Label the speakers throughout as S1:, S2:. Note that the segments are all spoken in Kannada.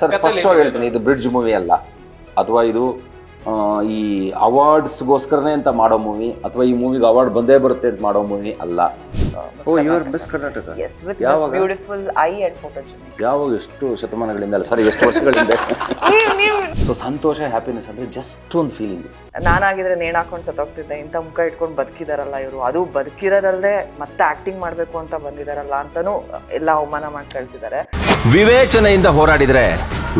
S1: ಸರ್ ಸ್ಪಷ್ಟವಾಗಿ ಹೇಳ್ತೀನಿ ಇದು ಬ್ರಿಡ್ಜ್ ಮೂವಿ ಅಲ್ಲ. ಅಥವಾ ಇದು ಈ ಅವಾರ್ಡ್ಸ್ಗೋಸ್ಕರನೇ ಅಂತ ಮಾಡೋ ಮೂವಿ ಅಥವಾ ಈ ಮೂವಿಗೆ ಅವಾರ್ಡ್ ಬಂದೇ ಬರುತ್ತೆ ಅಂತ ಮಾಡೋ ಮೂವಿ ಅಲ್ಲ. ಓ your miss Karnataka
S2: yes with
S1: ಯಾವಾಗ?
S2: ಬ್ಯೂಟಿಫುಲ್ ಐ ಅಂಡ್ ಫೋಟೋಜೆನಿಕ್
S1: ಯಾವಾಗ ಎಷ್ಟು ಶತಮಾನಗಳಿಂದ ಅಲ್ಲ? ಸಾರಿ ಎಷ್ಟು ವರ್ಷಗಳಿಂದ? ಸೊ ಸಂತೋಷ ಹ್ಯಾಪಿನೆಸ್ ಅಂದ್ರೆ ಜಸ್ಟ್ ಒಂದು ಫೀಲಿಂಗ್
S2: ನಾನಾಗಿದ್ರೆ ನೇಣಾಕೊಂಡು ಸತ್ತೋಗ್ತಿದ್ದೆ ಇಂಥ ಮುಖ ಇಟ್ಕೊಂಡು ಬದುಕಿದಾರಲ್ಲ ಇವರು. ಅದು ಬದುಕಿರೋದಲ್ಲದೆ ಮತ್ತೆ ಆಕ್ಟಿಂಗ್ ಮಾಡಬೇಕು ಅಂತ ಬಂದಿದಾರಲ್ಲ ಅಂತಾನೂ ಎಲ್ಲ ಅವಮಾನ ಮಾಡಿ ಕಳ್ಸಿದ್ದಾರೆ.
S3: ವಿವೇಚನೆಯಿಂದ ಹೋರಾಡಿದರೆ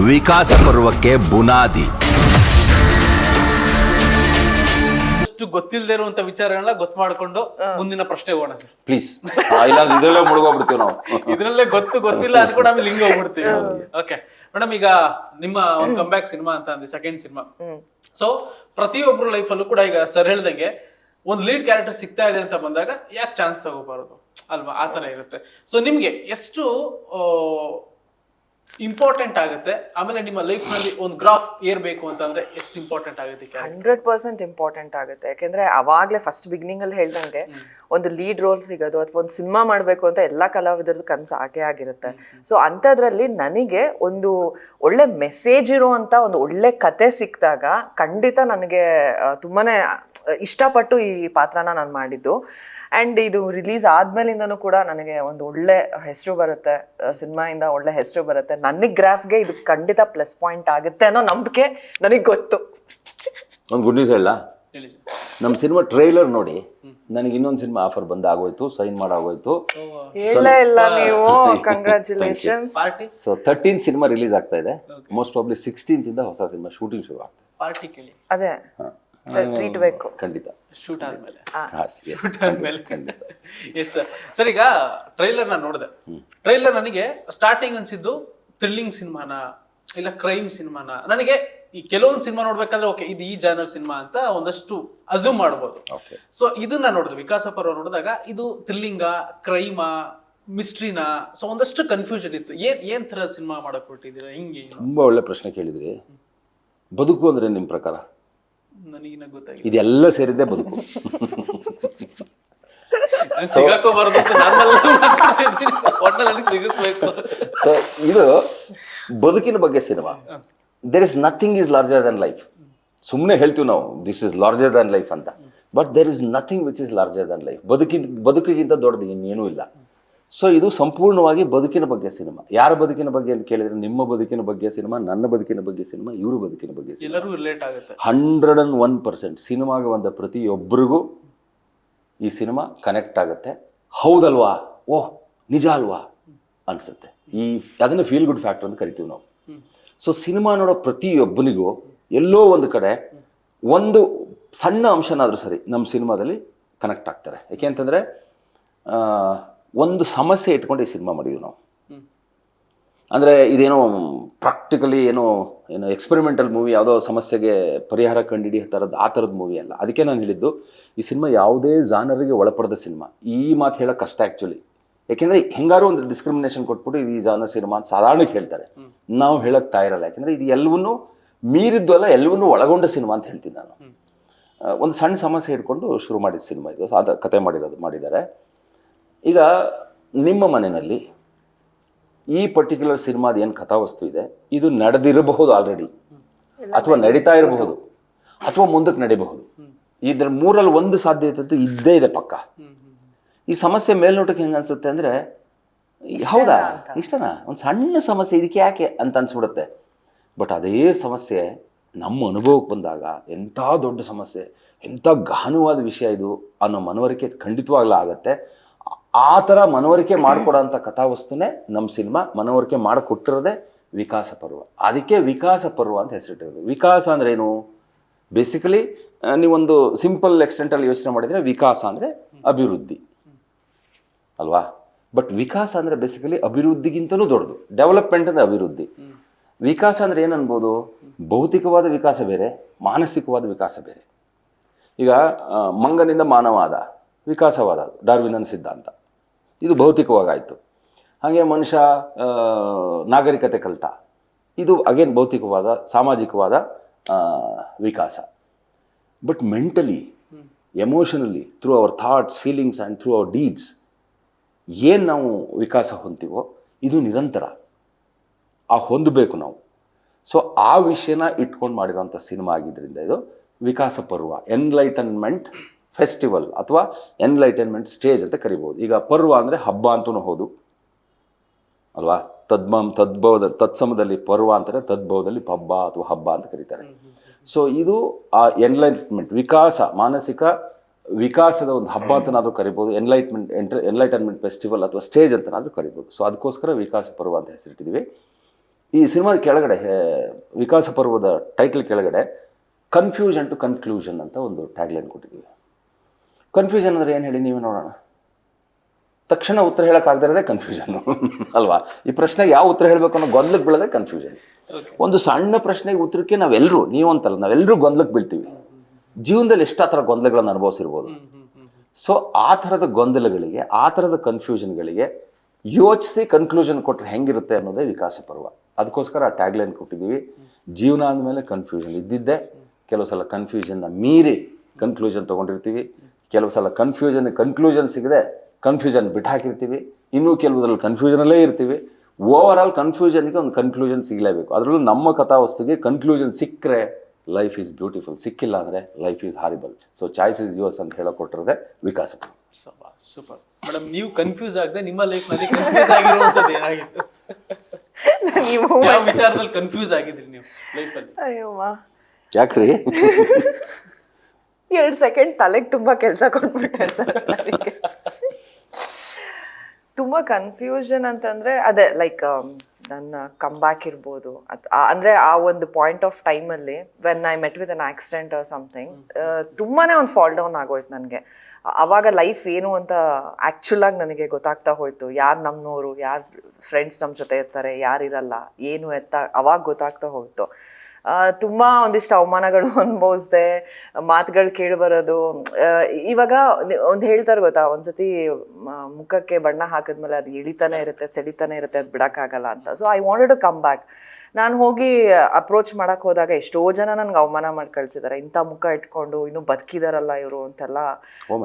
S3: ವಿಕಾಸ ಪರ್ವಕ್ಕೆ ಬುನಾದಿ.
S4: ಅಷ್ಟು ಗೊತ್ತಿಲ್ಲದೆ ಇರುವಂತ ವಿಚಾರಗಳನ್ನ ಗೊತ್ತು ಮಾಡ್ಕೊಂಡು ಮುಂದಿನ ಪ್ರಶ್ನೆ ಹೋಗೋಣ ಸರ್.
S1: ಪ್ಲೀಸ್ ಇಲ್ಲ ಇದರಲ್ಲೇ ಮುಳುಗೋಗ್ಬಿಡ್ತೀವಿ ನಾವು.
S4: ಇದ್ರಲ್ಲೇ ಗೊತ್ತು ಗೊತ್ತಿಲ್ಲ ಅನ್ಕೊಂಡು ಆಮೇಲೆ ಹಿಂಗೆ ಹೋಗ್ಬಿಡ್ತೀವಿ. ಓಕೆ ಮೇಡಮ್ ಈಗ ನಿಮ್ಮ ಒಂದು ಕಂಬ್ಯಾಕ್ ಸಿನಿಮಾ ಅಂತ ಅಂದ್ರಿ ಸೆಕೆಂಡ್ ಸಿನಿಮಾ ಸೊ ಪ್ರತಿಯೊಬ್ರು ಲೈಫಲ್ಲೂ ಕೂಡ ಈಗ ಸರ್ ಹೇಳ್ದಂಗೆ ಒಂದು ಲೀಡ್ ಕ್ಯಾರೆಕ್ಟರ್ ಸಿಗ್ತಾ ಇದೆ ಅಂತ ಬಂದಾಗ ಯಾಕೆ ಚಾನ್ಸ್ ತಗೋಬಾರದು? ಅಲ್ವಾ? ಆ ಥರ ಇರುತ್ತೆ. ಸೊ ನಿಮ್ಗೆ ಎಷ್ಟು ಇಂಪಾರ್ಟೆಂಟ್ ಆಗುತ್ತೆ. ಆಮೇಲೆ ನಿಮ್ಮ ಲೈಫ್ನಲ್ಲಿ ಒಂದು ಗ್ರಾಫ್ ಏರ್ಬೇಕು ಅಂತಂದ್ರೆ ಎಷ್ಟು ಇಂಪಾರ್ಟೆಂಟ್ ಆಗುತ್ತೆ
S2: ಹಂಡ್ರೆಡ್ ಪರ್ಸೆಂಟ್ ಇಂಪಾರ್ಟೆಂಟ್ ಆಗುತ್ತೆ. ಯಾಕೆಂದ್ರೆ ಅವಾಗ್ಲೇ ಫಸ್ಟ್ ಬಿಗಿನಿಂಗ್ ಅಲ್ಲಿ ಹೇಳ್ದಂಗೆ ಒಂದು ಲೀಡ್ ರೋಲ್ ಸಿಗೋದು ಅಥವಾ ಒಂದು ಸಿನಿಮಾ ಮಾಡಬೇಕು ಅಂತ ಎಲ್ಲ ಕಲಾವಿದರದ್ದು ಕನಸು ಆಗೇ ಆಗಿರುತ್ತೆ. ಸೊ ಅಂಥದ್ರಲ್ಲಿ ನನಗೆ ಒಂದು ಒಳ್ಳೆ ಮೆಸೇಜ್ ಇರುವಂತ ಒಂದು ಒಳ್ಳೆ ಕತೆ ಸಿಕ್ಕಿದಾಗ ಖಂಡಿತ ನನಗೆ ತುಂಬಾನೇ ಇಷ್ಟಪಟ್ಟು ಈ ಪಾತ್ರನ ನಾನು ಮಾಡಿದ್ದು. ಆ್ಯಂಡ್ ಇದು ರಿಲೀಸ್ ಆದ್ಮೇಲಿಂದನೂ ಕೂಡ ನನಗೆ ಒಂದು ಒಳ್ಳೆ ಹೆಸರು ಬರುತ್ತೆ ಸಿನಿಮಾಯಿಂದ ಒಳ್ಳೆ ಹೆಸರು ಬರುತ್ತೆ. ನನಗೆ ಗ್ರಾಫ್ಗೆ ಇದು ಖಂಡಿತ ಪ್ಲಸ್ ಪಾಯಿಂಟ್ ಆಗುತ್ತೆ ಅನ್ನೋ ನಂಬಿಕೆ ನನಗೆ ಗೊತ್ತು.
S1: ಒಂದು ಗುಡ್ ನ್ಯೂಸ್ ಹೇಳ ನಮ್ಮ ಸಿನಿಮಾ ಟ್ರೈಲರ್ ನೋಡಿ ನನಗೆ ಇನ್ನೊಂದು ಸಿನಿಮಾ ಆಫರ್ ಬಂದಾಗೋಯ್ತು ಸೈನ್ ಮಾಡಾಗೋಯ್ತು.
S2: ಇಲ್ಲ ನೀವು?
S4: Party
S1: so thirteen cinema release ಆಗ್ತಾ ಇದೆ. ಮೋಸ್ಟ್ ಪ್ರಾಬ್ಲಿ ಸಿಕ್ಸ್ಟೀನ್ತ್ ಇಂದ ಹೊಸ ಸಿನಿಮಾ ಶೂಟಿಂಗ್ ಶುರು ಆಗ್ತದೆ
S4: ಅದೇ. ಹಾಂ.
S2: ಅದೇ ಸರ್ ಟ್ರೀಟ್ ಬೇಕು.
S1: ಖಂಡಿತ.
S4: ಶೂಟ್ ಆದ್ಮೇಲೆ.
S1: ಹಾಂ ಎಸ್
S4: ಆದ್ಮೇಲೆ. ಎಸ್ ಸರ್ ಸರ್ ಈಗ ಟ್ರೈಲರ್ ನಾನು ನೋಡಿದೆ. ಟ್ರೈಲರ್ ನನಗೆ ಸ್ಟಾರ್ಟಿಂಗ್ ಅನ್ಸಿದ್ದು ಥ್ರಿಲ್ಲಿಂಗ್ ಸಿನಿಮಾನ ಇಲ್ಲ ಕ್ರೈಮ್ ಸಿನಿಮಾನ. ನನಗೆ ಈ ಕೆಲವೊಂದು ಸಿನಿಮಾ ನೋಡ್ಬೇಕಂದ್ರೆ ಓಕೆ ಇದು ಈ ಜಾನರ್ ಸಿನಿಮಾ ಅಂತ ಒಂದಷ್ಟು ಅಸ್ಯೂಮ್ ಮಾಡ್ಬೋದು.
S1: ಓಕೆ
S4: ಸೊ ಇದನ್ನ ನೋಡಿದ್ವಿ ವಿಕಾಸ ಪರ್ವ ನೋಡಿದಾಗ ಇದು ಥ್ರಿಲ್ಲಿಂಗ ಕ್ರೈಮಾ ಮಿಸ್ಟ್ರಿನ ಸೊ ಒಂದಷ್ಟು ಕನ್ಫ್ಯೂಷನ್ ಇತ್ತು. ಏನ್ ಏನ್ ತರ ಸಿನಿಮಾ ಮಾಡಕ್ ಹೊರಟಿದ್ದೀರಾ ಹಿಂಗೆ
S1: ತುಂಬಾ ಒಳ್ಳೆ ಪ್ರಶ್ನೆ ಕೇಳಿದ್ರಿ. ಬದುಕು ಅಂದ್ರೆ ನಿಮ್ಮ ಪ್ರಕಾರ? ಇದೆಲ್ಲ ಸೇರಿದ್ದೆ ಬದುಕು. ಸೊ ಇದು ಬದುಕಿನ ಬಗ್ಗೆ cinema there is nothing is larger than life ಸುಮ್ಮನೆ ಹೇಳ್ತೀವಿ ನಾವು this is larger than life ಅಂತ. But there is nothing which is larger than life ಬದುಕಿನ ಬದುಕಿಗಿಂತ ದೊಡ್ಡದು ಇನ್ನೇನೂ ಇಲ್ಲ. ಸೊ ಇದು ಸಂಪೂರ್ಣವಾಗಿ ಬದುಕಿನ ಬಗ್ಗೆ ಸಿನಿಮಾ. ಯಾರ ಬದುಕಿನ ಬಗ್ಗೆ ಅಂತ ಕೇಳಿದ್ರೆ ನಿಮ್ಮ ಬದುಕಿನ ಬಗ್ಗೆ ಸಿನಿಮಾ ನನ್ನ ಬದುಕಿನ ಬಗ್ಗೆ ಸಿನಿಮಾ ಇವರು ಬದುಕಿನ ಬಗ್ಗೆ
S4: ಎಲ್ಲರೂ ರಿಲೇಟ್ ಆಗುತ್ತೆ.
S1: ಹಂಡ್ರೆಡ್ ಅಂಡ್ ಒನ್ ಪರ್ಸೆಂಟ್ ಸಿನಿಮಾಗೆ ಬಂದ ಪ್ರತಿಯೊಬ್ಬರಿಗೂ ಈ ಸಿನಿಮಾ ಕನೆಕ್ಟ್ ಆಗುತ್ತೆ. ಹೌದಲ್ವಾ? ಓಹ್ ನಿಜ ಅಲ್ವಾ? ಅನಿಸುತ್ತೆ. ಈ ಅದನ್ನು ಫೀಲ್ ಗುಡ್ ಫ್ಯಾಕ್ಟರ್ ಅಂತ ಕರಿತೀವಿ ನಾವು. ಸೊ ಸಿನಿಮಾ ನೋಡೋ ಪ್ರತಿಯೊಬ್ಬನಿಗೂ ಎಲ್ಲೋ ಒಂದು ಕಡೆ ಒಂದು ಸಣ್ಣ ಅಂಶನಾದರೂ ಸರಿ ನಮ್ಮ ಸಿನಿಮಾದಲ್ಲಿ ಕನೆಕ್ಟ್ ಆಗ್ತಾರೆ. ಯಾಕೆ ಅಂತಂದರೆ ಒಂದು ಸಮಸ್ಯೆ ಇಟ್ಕೊಂಡು ಈ ಸಿನಿಮಾ ಮಾಡಿದ್ವಿ ನಾವು. ಅಂದರೆ ಇದೇನೋ ಪ್ರಾಕ್ಟಿಕಲಿ ಏನೋ ಏನೋ ಎಕ್ಸ್ಪೆರಿಮೆಂಟಲ್ ಮೂವಿ ಯಾವುದೋ ಸಮಸ್ಯೆಗೆ ಪರಿಹಾರ ಕಂಡುಹಿಡಿಯೋ ಥರದ್ದು ಆ ಥರದ ಮೂವಿ ಅಲ್ಲ. ಅದಕ್ಕೆ ನಾನು ಹೇಳಿದ್ದು ಈ ಸಿನಿಮಾ ಯಾವುದೇ ಜಾನರಿಗೆ ಒಳಪಡದ ಸಿನಿಮಾ. ಈ ಮಾತು ಹೇಳೋಕೆ ಕಷ್ಟ ಆ್ಯಕ್ಚುಲಿ ಯಾಕೆಂದರೆ ಹೆಂಗಾರು ಒಂದು ಡಿಸ್ಕ್ರಿಮಿನೇಷನ್ ಕೊಟ್ಬಿಟ್ಟು ಇದು ಈ ಜಾನರ್ ಸಿನಿಮಾ ಅಂತ ಸಾಧಾರಣಕ್ಕೆ ಹೇಳ್ತಾರೆ. ನಾವು ಹೇಳೋಕ್ಕೆ ತಾಯಿರಲ್ಲ ಯಾಕೆಂದರೆ ಇದು ಎಲ್ಲವನ್ನೂ ಮೀರಿದ್ದು ಅಲ್ಲ ಎಲ್ಲವನ್ನೂ ಒಳಗೊಂಡ ಸಿನಿಮಾ ಅಂತ ಹೇಳ್ತೀನಿ ನಾನು. ಒಂದು ಸಣ್ಣ ಸಮಸ್ಯೆ ಇಟ್ಕೊಂಡು ಶುರು ಮಾಡಿದ ಸಿನಿಮಾ ಇದು. ಸಾದ ಕತೆ ಮಾಡಿರೋದು ಮಾಡಿದ್ದಾರೆ. ಈಗ ನಿಮ್ಮ ಮನೆಯಲ್ಲಿ ಈ ಪರ್ಟಿಕ್ಯುಲರ್ ಸಿನಿಮಾದ ಏನು ಕಥಾವಸ್ತು ಇದೆ? ಇದು ನಡೆದಿರಬಹುದು ಆಲ್ರೆಡಿ ಅಥವಾ ನಡೀತಾ ಇರಬಹುದು. ಅಥವಾ ಮುಂದಕ್ಕೆ ನಡೀಬಹುದು. ಇದ್ರ ಮೂರಲ್ಲಿ ಒಂದು ಸಾಧ್ಯತೆ ಅಂತೂ ಇದ್ದೇ ಇದೆ ಪಕ್ಕ. ಈ ಸಮಸ್ಯೆ ಮೇಲ್ನೋಟಕ್ಕೆ ಹೆಂಗೆ ಅನ್ಸುತ್ತೆ ಅಂದರೆ ಹೌದಾ? ಇಷ್ಟನಾ? ಒಂದು ಸಣ್ಣ ಸಮಸ್ಯೆ ಇದಕ್ಕೆ ಯಾಕೆ ಅಂತ ಅನ್ಸ್ಬಿಡುತ್ತೆ. ಬಟ್ ಅದೇ ಸಮಸ್ಯೆ ನಮ್ಮ ಅನುಭವಕ್ಕೆ ಬಂದಾಗ ಎಂಥ ದೊಡ್ಡ ಸಮಸ್ಯೆ ಎಂಥ ಗಹನವಾದ ವಿಷಯ ಇದು ಅನ್ನೋ ಮನವರಿಕೆ ಖಂಡಿತವಾಗ್ಲೂ ಆಗತ್ತೆ. ಆ- ಥರ ಮನವರಿಕೆ ಮಾಡಿಕೊಡೋಂಥ ಕಥಾವಸ್ತುನೇ ನಮ್ಮ ಸಿನಿಮಾ ಮನವರಿಕೆ ಮಾಡಿಕೊಟ್ಟಿರೋದೇ ವಿಕಾಸ ಪರ್ವ. ಅದಕ್ಕೆ ವಿಕಾಸ ಪರ್ವ ಅಂತ ಹೆಸರಿಟ್ಟಿರೋದು. ವಿಕಾಸ ಅಂದ್ರೆ ಏನು ಬೇಸಿಕಲಿ ನೀವೊಂದು ಸಿಂಪಲ್ ಎಕ್ಸ್ಟೆಂಟಲ್ಲಿ ಯೋಚನೆ ಮಾಡಿದರೆ ವಿಕಾಸ ಅಂದರೆ ಅಭಿವೃದ್ಧಿ. ಅಲ್ವಾ? ಬಟ್ ವಿಕಾಸ ಅಂದರೆ ಬೇಸಿಕಲಿ ಅಭಿವೃದ್ಧಿಗಿಂತಲೂ ದೊಡ್ಡದು. ಡೆವಲಪ್ಮೆಂಟ್ ಅಂದರೆ ಅಭಿವೃದ್ಧಿ. ವಿಕಾಸ ಅಂದರೆ ಏನು ಅನ್ಬೋದು ಭೌತಿಕವಾದ ವಿಕಾಸ ಬೇರೆ, ಮಾನಸಿಕವಾದ ವಿಕಾಸ ಬೇರೆ. ಈಗ ಮಂಗನಿಂದ ಮಾನವಾದ ವಿಕಾಸವಾದ ಡಾರ್ವಿನನ್ ಸಿದ್ಧಾಂತ. ಇದು ಭೌತಿಕವಾಗಾಯಿತು. ಹಾಗೆ ಮನುಷ್ಯ ನಾಗರಿಕತೆ ಕಲಿತ. ಇದು ಅಗೇನ್ ಭೌತಿಕವಾದ, ಸಾಮಾಜಿಕವಾದ ವಿಕಾಸ. But mentally emotionally through our thoughts feelings and through our deeds ಏನು ನಾವು ವಿಕಾಸ ಹೊಂತೀವೋ ಇದು ನಿರಂತರ. ಆ ಹೊಂದಬೇಕು ನಾವು. ಸೊ ಆ ವಿಷಯನ ಇಟ್ಕೊಂಡು ಮಾಡಿರೋಂಥ ಸಿನಿಮಾ ಆಗಿದ್ದರಿಂದ ಇದು ವಿಕಾಸ ಪರ್ವ ಎನ್ಲೈಟನ್ಮೆಂಟ್ ಫೆಸ್ಟಿವಲ್ ಅಥವಾ ಎನ್ಲೈಟನ್ಮೆಂಟ್ ಸ್ಟೇಜ್ ಅಂತ ಕರಿಬೋದು. ಈಗ ಪರ್ವ ಅಂದರೆ ಹಬ್ಬ ಅಂತೂ ಹೌದು. ಅಲ್ವಾ? ತದ್ಮಂ ತದ್ಭವದ ತತ್ಸಮದಲ್ಲಿ ಪರ್ವ ಅಂತಾರೆ ತದ್ಭವದಲ್ಲಿ ಪಬ್ಬ ಅಥವಾ ಹಬ್ಬ ಅಂತ ಕರೀತಾರೆ. ಸೊ ಇದು ಆ ಎನ್ಲೈಟ್ಮೆಂಟ್ ವಿಕಾಸ ಮಾನಸಿಕ ವಿಕಾಸದ ಒಂದು ಹಬ್ಬ ಅಂತನಾದರೂ ಕರಿಬೋದು. ಎನ್ಲೈಟ್ಮೆಂಟ್ ಎಂಟರ್ ಎನ್ಲೈಟನ್ಮೆಂಟ್ ಫೆಸ್ಟಿವಲ್ ಅಥವಾ ಸ್ಟೇಜ್ ಅಂತನಾದರೂ ಕರಿಬೋದು. ಸೊ ಅದಕ್ಕೋಸ್ಕರ ವಿಕಾಸ ಪರ್ವ ಅಂತ ಹೆಸರಿಟ್ಟಿದ್ದೀವಿ. ಈ ಸಿನಿಮಾದ ಕೆಳಗಡೆ ವಿಕಾಸ ಪರ್ವದ ಟೈಟಲ್ ಕೆಳಗಡೆ ಕನ್ಫ್ಯೂಷನ್ ಟು ಕನ್ಕ್ಲೂಷನ್ ಅಂತ ಒಂದು ಟ್ಯಾಗ್ಲೈನ್ ಕೊಟ್ಟಿದ್ದೀವಿ. ಕನ್ಫ್ಯೂಷನ್ ಅಂದರೆ ಏನು ಹೇಳಿ ನೀವು ನೋಡೋಣ? ತಕ್ಷಣ ಉತ್ತರ ಹೇಳೋಕ್ಕಾಗದಿರೋದೇ ಕನ್ಫ್ಯೂಷನ್ ಅಲ್ವಾ? ಈ ಪ್ರಶ್ನೆಗೆ ಯಾವ ಉತ್ತರ ಹೇಳಬೇಕು ಅನ್ನೋ ಗೊಂದಲಕ್ಕೆ ಬೀಳೋದೇ ಕನ್ಫ್ಯೂಷನ್ ಒಂದು ಸಣ್ಣ ಪ್ರಶ್ನೆಗೆ ಉತ್ತರಕ್ಕೆ ನಾವೆಲ್ಲರೂ ನೀವು ಅಂತಲ್ಲ ನಾವೆಲ್ಲರೂ ಗೊಂದಲಕ್ಕೆ ಬೀಳ್ತೀವಿ. ಜೀವನದಲ್ಲಿ ಎಷ್ಟಾ ಆ ಥರ ಗೊಂದಲಗಳನ್ನು ಅನುಭವಿಸಿರ್ಬೋದು? ಸೊ ಆ ಥರದ ಗೊಂದಲಗಳಿಗೆ ಆ ಥರದ ಕನ್ಫ್ಯೂಷನ್ಗಳಿಗೆ ಯೋಚಿಸಿ ಕನ್ಕ್ಲೂಷನ್ ಕೊಟ್ಟರೆ ಹೆಂಗಿರುತ್ತೆ ಅನ್ನೋದೇ ವಿಕಾಸ ಪರ್ವ. ಅದಕ್ಕೋಸ್ಕರ ಆ ಟ್ಯಾಗ್ಲೈನ್ ಕೊಟ್ಟಿದ್ದೀವಿ. ಜೀವನ ಅಂದಮೇಲೆ ಕನ್ಫ್ಯೂಷನ್ ಇದ್ದಿದ್ದೆ ಕೆಲವು ಸಲ ಕನ್ಫ್ಯೂಷನ್ನ ಮೀರಿ ಕನ್ಕ್ಲೂಷನ್ ತೊಗೊಂಡಿರ್ತೀವಿ. ಕೆಲವು ಸಲ ಕನ್ಫ್ಯೂಷನ್ ಕನ್ಕ್ಲೂಷನ್ ಸಿಗದೆ ಕನ್ಫ್ಯೂಷನ್ ಬಿಟ್ಟು ಹಾಕಿರ್ತೀವಿ ಇನ್ನೂ ಕೆಲವುದ್ರಲ್ಲಿ ಕನ್ಫ್ಯೂಷನಲ್ಲೇ ಇರ್ತೀವಿ. ಓವರ್ ಆಲ್ ಕನ್ಫ್ಯೂಷನ್ಗೆ ಒಂದು ಕನ್ಕ್ಲೂಷನ್ ಸಿಗಲೇಬೇಕು. ಅದರಲ್ಲೂ ನಮ್ಮ ಕಥಾವಸ್ತುಗೆ ಕನ್ಕ್ಲೂಷನ್ ಸಿಕ್ಕರೆ ಲೈಫ್ ಈಸ್ ಬ್ಯೂಟಿಫುಲ್ ಸಿಕ್ಕಿಲ್ಲ ಅಂದರೆ life is horrible so choice is yours ಅಂತ ಹೇಳಿಕೊಟ್ಟಿರೋದೆ ವಿಕಾಸ.
S4: ಸೂಪರ್. ಮೇಡಮ್ ನೀವು ಕನ್ಫ್ಯೂಸ್ ಆಗದೆ ನಿಮ್ಮ ಲೈಫ್ನಲ್ಲಿ ಕನ್ಫ್ಯೂಸ್ ಏನಾಗಿತ್ತು? ವಿಚಾರದಲ್ಲಿ ಕನ್ಫ್ಯೂಸ್ ಆಗಿದ್ರಿ ನೀವು ಲೈಫ್ ಅಲ್ಲಿ?
S2: ಅಯ್ಯವ್ವ.
S1: ಯಾಕ್ರಿ?
S2: ಎರಡು ಸೆಕೆಂಡ್ ತಲೆಗೆ ತುಂಬಾ ಕೆಲಸ ಕೊಟ್ಬಿಟ್ಟೆ ಸರ್ ಅದಕ್ಕೆ. ತುಂಬಾ ಕನ್ಫ್ಯೂಷನ್ ಅಂತಂದ್ರೆ ಅದೇ ಲೈಕ್ ನನ್ನ ಕಮ್ಬ್ಯಾಕ್ ಇರ್ಬೋದು. ಅತ್- ಅಂದರೆ ಆ ಒಂದು ಪಾಯಿಂಟ್ ಆಫ್ ಟೈಮಲ್ಲಿ when I met with an accident or something ತುಂಬಾನೇ ಒಂದು ಫಾಲ್ ಡೌನ್ ಆಗೋಯ್ತು ನನಗೆ. ಅವಾಗ ಲೈಫ್ ಏನು ಅಂತ ಆ್ಯಕ್ಚುಲಾಗಿ ನನಗೆ ಗೊತ್ತಾಗ್ತಾ ಹೋಯ್ತು. ಯಾರು ನಮ್ಮನವರು ಯಾರು ಫ್ರೆಂಡ್ಸ್ ನಮ್ಮ ಜೊತೆ ಇರ್ತಾರೆ ಯಾರು ಇರಲ್ಲ ಏನು ಎತ್ತ ಅವಾಗ ಗೊತ್ತಾಗ್ತಾ ಹೋಯ್ತು. ತುಂಬಾ ಒಂದಿಷ್ಟು ಅವಮಾನಗಳು ಅನುಭವಿಸ್ದೆ ಮಾತುಗಳು ಕೇಳಿ ಬರೋದು. ಆ, ಇವಾಗ ಒಂದು ಹೇಳ್ತಾರೆ ಗೊತ್ತಾ ಒಂದ್ಸತಿ ಮುಖಕ್ಕೆ ಬಣ್ಣ ಹಾಕಿದ್ಮೇಲೆ ಅದು ಇಳಿತಾನೆ ಇರುತ್ತೆ ಸೆಳಿತಾನೆ ಇರುತ್ತೆ ಅದು ಬಿಡೋಕ್ಕಾಗಲ್ಲ ಅಂತ. So I wanted to come back ನಾನು ಹೋಗಿ ಅಪ್ರೋಚ್ ಮಾಡೋಕ್ಕೆ ಹೋದಾಗ ಎಷ್ಟೋ ಜನ ನನಗೆ ಅವಮಾನ ಮಾಡಿ ಕಳ್ಸಿದ್ದಾರೆ ಇಂಥ ಮುಖ ಇಟ್ಕೊಂಡು ಇನ್ನೂ ಬದುಕಿದಾರಲ್ಲ ಇವರು ಅಂತೆಲ್ಲ.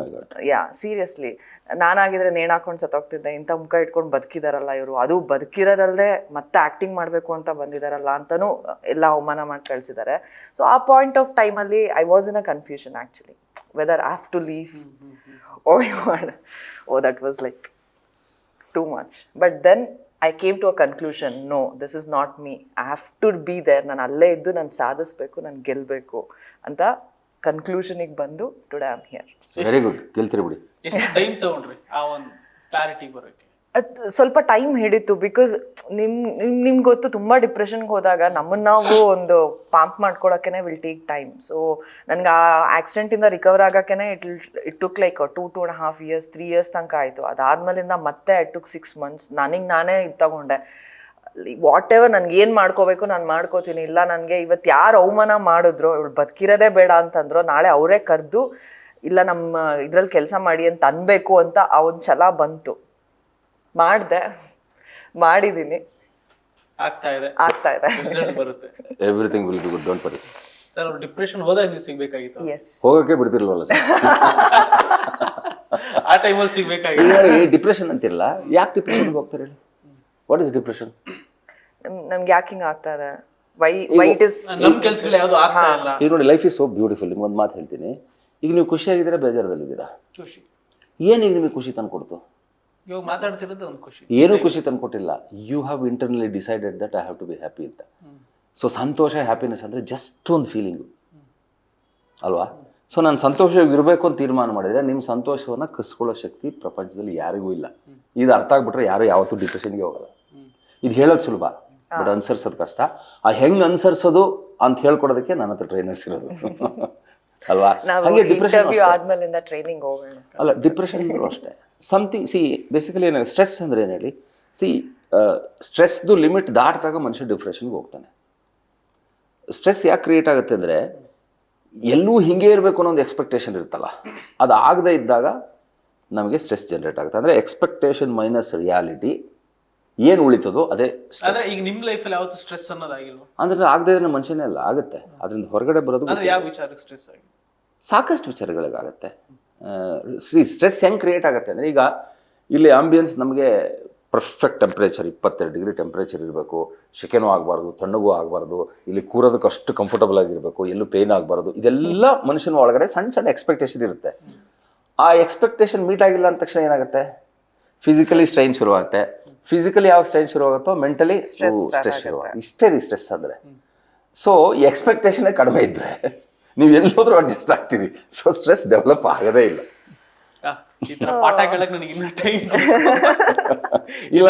S1: ಗಾಡ್
S2: ಯಾ ಸೀರಿಯಸ್ಲಿ ನಾನಾಗಿದ್ರೆ ನೇಣಾಕೊಂಡು ಸತ್ತೋಗ್ತಿದ್ದೆ. ಇಂಥ ಮುಖ ಇಟ್ಕೊಂಡು ಬದುಕಿದಾರಲ್ಲ ಇವರು. ಅದು ಬದುಕಿರೋದಲ್ಲದೆ ಮತ್ತೆ ಆಕ್ಟಿಂಗ್ ಮಾಡಬೇಕು ಅಂತ ಬಂದಿದಾರಲ್ಲ ಅಂತಲೂ ಎಲ್ಲ ಅವಮಾನ ಮಾಡಿ ಕಳಿಸಿದ್ದಾರೆ ಸೊ ಆ ಪಾಯಿಂಟ್ ಆಫ್ ಟೈಮಲ್ಲಿ I was in a confusion actually whether have to leave oh oh that was like too much but then I came to a conclusion no this is not me I have to be there ನಾನು ಅಲ್ಲೇ ಇದ್ದು ನಾನು ಸಾಧಿಸ್ಬೇಕು ನಾನು ಗೆಲ್ಲಬೇಕು ಅಂತ ಕನ್ಕ್ಲೂಷನಿಗೆ ಬಂದು today am here
S1: very good ಗೆಲ್ತಿರಿ ಬಿಡಿ.
S4: ಎಷ್ಟು ಟೈಮ್ ತಗೊಂಡ್ರಿ ಆ ಒಂದು ಕ್ಲಾರಿಟಿ ಬರೋಕೆ
S2: ಅದ್ ಸ್ವಲ್ಪ ಟೈಮ್ ಹಿಡಿತು ಬಿಕಾಸ್ ನಿಮ್, ನಿಮ್- ನಿಮ್ಗೆ ಗೊತ್ತು ತುಂಬಾ ಡಿಪ್ರೆಷನ್ಗೆ ಹೋದಾಗ ನಮ್ಮನ್ನ ನಾವು ಒಂದು ಪಾಂಪ್ ಮಾಡ್ಕೊಳಕ್ಕೇನೆ ವಿಲ್ ಟೇಕ್ ಟೈಮ್ ಸೊ ನನ್ಗೆ ಆ ಆಕ್ಸಿಡೆಂಟ್ ಇಂದ recover ಆಗಕ್ಕೇನೆ it it took like two two and half years three years ತನಕ ಆಯ್ತು. ಅದಾದ್ಮೇಲಿಂದ ಮತ್ತೆ ಇಟ್ ಟುಕ್ ಸಿಕ್ಸ್ ಮಂತ್ಸ್ ನನಗೆ ನಾನೇ ಇದು ತಗೊಂಡೆ. ವಾಟ್ ಎವರ್ ನನ್ಗೆ ಏನು ಮಾಡ್ಕೋಬೇಕು ನಾನು ಮಾಡ್ಕೋತೀನಿ. ಇಲ್ಲ ನನಗೆ ಇವತ್ತು ಯಾರು ಅವಮಾನ ಮಾಡಿದ್ರು, ಇವಳು ಬದುಕಿರೋದೇ ಬೇಡ ಅಂತಂದ್ರು ನಾಳೆ ಅವರೇ ಕರೆದು, ಇಲ್ಲ ನಮ್ಮ ಇದ್ರಲ್ಲಿ ಕೆಲಸ ಮಾಡಿ ಅಂತ ಅನ್ಬೇಕು ಅಂತ ಆ ಒಂದು ಛಲ ಬಂತು. ಮಾಡಿದೆ ಮಾಡಿದೀನಿ.
S4: ಆಗ್ತಾ ಇದೆ.
S2: ಆಗ್ತಾ ಇದೆ.
S4: ಬರುತ್ತೆ.
S1: Everything will be good don't worry
S4: sir ಅವ್ರು ಡಿಪ್ರೆಷನ್ ಹೋದಾಗ ನೀವು ಸಿಗ್ಬೇಕಾಗಿತ್ತು.
S2: ಎಸ್
S1: ಹೋಗೋಕ್ಕೆ ಬಿಡ್ತಿರ್ಲ್ವಲ್ಲ ಸರ್
S4: ಆ ಟೈಮಲ್ಲಿ ಸಿಗ್ಬೇಕಾಗಿತ್ತು.
S1: ಈಗ ಡಿಪ್ರೆಷನ್ ಅಂತಿಲ್ಲ ಯಾಕೆ ಡಿಪ್ರೆಷನ್ಗೆ ಹೋಗ್ತಾರೆ ಹೇಳಿ? ವಾಟ್ ಇಸ್ ಡಿಪ್ರೆಷನ್
S2: ನಮ್ಗೆ ಯಾಕೆ ಹಿಂಗೆ ಆಗ್ತಾ ಇದೆ? ವೈ ವೈಟ್ ಇಸ್
S4: ನಮ್ ಕೆಲ್ಸಗಳು ಯಾವುದು ಆಗ್ತಾ ಇಲ್ಲ.
S1: ಈಗ ನೋಡಿ ಲೈಫ್ ಇಸ್ ಸೋ ಬ್ಯೂಟಿಫುಲ್ ನಿಮ್ಗೊಂದು ಮಾತು ಹೇಳ್ತೀನಿ. ಈಗ ನೀವು ಖುಷಿಯಾಗಿದ್ದೀರಾ ಬೇಜಾರದಲ್ಲಿದ್ದೀರಾ?
S4: ಖುಷಿ.
S1: ಏನು ಈಗ ನಿಮಗೆ ಖುಷಿ ತಂದ್ಕೊಡ್ತು?
S4: ಇವಾಗ ಮಾತಾಡ್ತಿರೋದು ಒಂದು ಖುಷಿ.
S1: ಏನೂ ಖುಷಿ ತಂದ್ಕೊಟ್ಟಿಲ್ಲ. You have internally decided that I have to be happy ಅಂತ. ಸೊ ಸಂತೋಷ ಹ್ಯಾಪಿನೆಸ್ ಅಂದರೆ ಜಸ್ಟ್ ಒಂದು ಫೀಲಿಂಗು ಅಲ್ವಾ? ಸೊ ನಾನು ಸಂತೋಷವಾಗಿರಬೇಕು ಅಂತ ತೀರ್ಮಾನ ಮಾಡಿದರೆ ನಿಮ್ಮ ಸಂತೋಷವನ್ನು ಕಸ್ಕೊಳ್ಳೋ ಶಕ್ತಿ ಪ್ರಪಂಚದಲ್ಲಿ ಯಾರಿಗೂ ಇಲ್ಲ. ಇದು ಅರ್ಥ ಆಗ್ಬಿಟ್ರೆ ಯಾರು ಯಾವತ್ತೂ ಡಿಪ್ರೆಷನ್ಗೆ ಹೋಗಲ್ಲ. ಇದು ಹೇಳೋದು ಸುಲಭ ಬಟ್ ಅನ್ಸರ್ಸೋದು ಕಷ್ಟ. ಆ ಹೆಂಗೆ ಅನ್ಸರ್ಸೋದು ಅಂತ ಹೇಳ್ಕೊಡೋದಕ್ಕೆ ನನ್ನ ಹತ್ರ ಟ್ರೈನರ್ಸ್ ಇರೋದು. ಅಲ್ವಾ? ಹಾಗೆ ಡಿಪ್ರೆಷನ್
S2: ಆದ್ಮೇಲಿಂದ ಟ್ರೈನಿಂಗ್ ಹೋಗೋಣ.
S1: ಅಲ್ಲ ಡಿಪ್ರೆಷನ್ ಅಷ್ಟೇ. ಸಮಥಿಂಗ್ ಸಿ ಬೇಸಿಕಲಿ ಏನು ಸ್ಟ್ರೆಸ್ ಅಂದ್ರೆ ಏನು ಹೇಳಿ? ಸಿ ಸ್ಟ್ರೆಸ್ದು ಲಿಮಿಟ್ ದಾಟಿದಾಗ ಮನುಷ್ಯ ಡಿಪ್ರೆಷನ್ಗೆ ಹೋಗ್ತಾನೆ. ಸ್ಟ್ರೆಸ್ ಯಾಕೆ ಕ್ರಿಯೇಟ್ ಆಗುತ್ತೆ ಅಂದರೆ ಎಲ್ಲೂ ಹಿಂಗೆ ಇರಬೇಕು ಅನ್ನೋ ಒಂದು ಎಕ್ಸ್ಪೆಕ್ಟೇಷನ್ ಇರುತ್ತಲ್ಲ. ಅದು ಆಗದೇ ಇದ್ದಾಗ ನಮಗೆ ಸ್ಟ್ರೆಸ್ ಜನರೇಟ್ ಆಗುತ್ತೆ. ಅಂದರೆ ಎಕ್ಸ್ಪೆಕ್ಟೇಷನ್ ಮೈನಸ್ ರಿಯಾಲಿಟಿ ಏನು ಉಳಿತದೋ ಅದೇ
S4: ಅದೇ ಈಗ ನಿಮ್ ಲೈಫಲ್ಲಿ ಯಾವತ್ತು ಸ್ಟ್ರೆಸ್ ಅನ್ನೋದಾಗಿಲ್ಲ
S1: ಅಂದ್ರೆ ಆಗದೇ ಇದ್ರೆ ಮನುಷ್ಯನೇ ಅಲ್ಲ ಆಗುತ್ತೆ. ಅದರಿಂದ ಹೊರಗಡೆ ಬರೋದು
S4: ಅಂದ್ರೆ ಯಾವ ವಿಚಾರಕ್ಕೆ ಸ್ಟ್ರೆಸ್ ಆಗಿ?
S1: ಸಾಕಷ್ಟು ವಿಚಾರಗಳಿಗಾಗತ್ತೆ ಸಿ ಸ್ಟ್ರೆಸ್ ಹೆಂಗೆ ಕ್ರಿಯೇಟ್ ಆಗುತ್ತೆ ಅಂದರೆ ಈಗ ಇಲ್ಲಿ ಆಂಬಿಯನ್ಸ್ ನಮಗೆ ಪರ್ಫೆಕ್ಟ್ ಟೆಂಪ್ರೇಚರ್ ಇಪ್ಪತ್ತೆರಡು ಡಿಗ್ರಿ ಟೆಂಪ್ರೇಚರ್ ಇರಬೇಕು ಶೆಕೆನೂ ಆಗಬಾರ್ದು ತಣ್ಣಗೂ ಆಗಬಾರ್ದು ಇಲ್ಲಿ ಕೂರೋದಕ್ಕೆ ಅಷ್ಟು ಕಂಫರ್ಟಬಲ್ ಆಗಿರಬೇಕು ಎಲ್ಲೂ ಪೇನ್ ಆಗಬಾರ್ದು ಇದೆಲ್ಲ ಮನುಷ್ಯನ ಒಳಗಡೆ ಸಣ್ಣ ಸಣ್ಣ ಎಕ್ಸ್ಪೆಕ್ಟೇಷನ್ ಇರುತ್ತೆ. ಆ ಎಕ್ಸ್ಪೆಕ್ಟೇಷನ್ ಮೀಟ್ ಆಗಿಲ್ಲ ಅಂದ ತಕ್ಷಣ ಏನಾಗುತ್ತೆ? ಫಿಸಿಕಲಿ ಸ್ಟ್ರೈನ್ ಶುರುವಾಗುತ್ತೆ. ಫಿಸಿಕಲಿ ಯಾವಾಗ ಸ್ಟ್ರೈನ್ ಶುರುವಾಗುತ್ತೋ ಮೆಂಟಲಿ ಸ್ಟ್ರೆಸ್ ಶುರು ಇಷ್ಟೇ ರೀ ಸ್ಟ್ರೆಸ್ ಅಂದರೆ. ಸೊ ಎಕ್ಸ್ಪೆಕ್ಟೇಷನೇ ಕಡಿಮೆ ಇದ್ದರೆ ನೀವು ಎಲ್ಲೋದ್ರೂ ಅಡ್ಜಸ್ಟ್ ಆಗ್ತೀರಿ. ಸೊ ಸ್ಟ್ರೆಸ್ ಡೆವಲಪ್ ಆಗೋದೇ ಇಲ್ಲ.
S4: ಆ, ಈ ತರ ಪಾಠ ಕೇಳಕ್ ನನಗೆ ಇನ್ನ ಟೈಮ್
S1: ಇಲ್ಲ.
S4: ಇಲ್ಲ.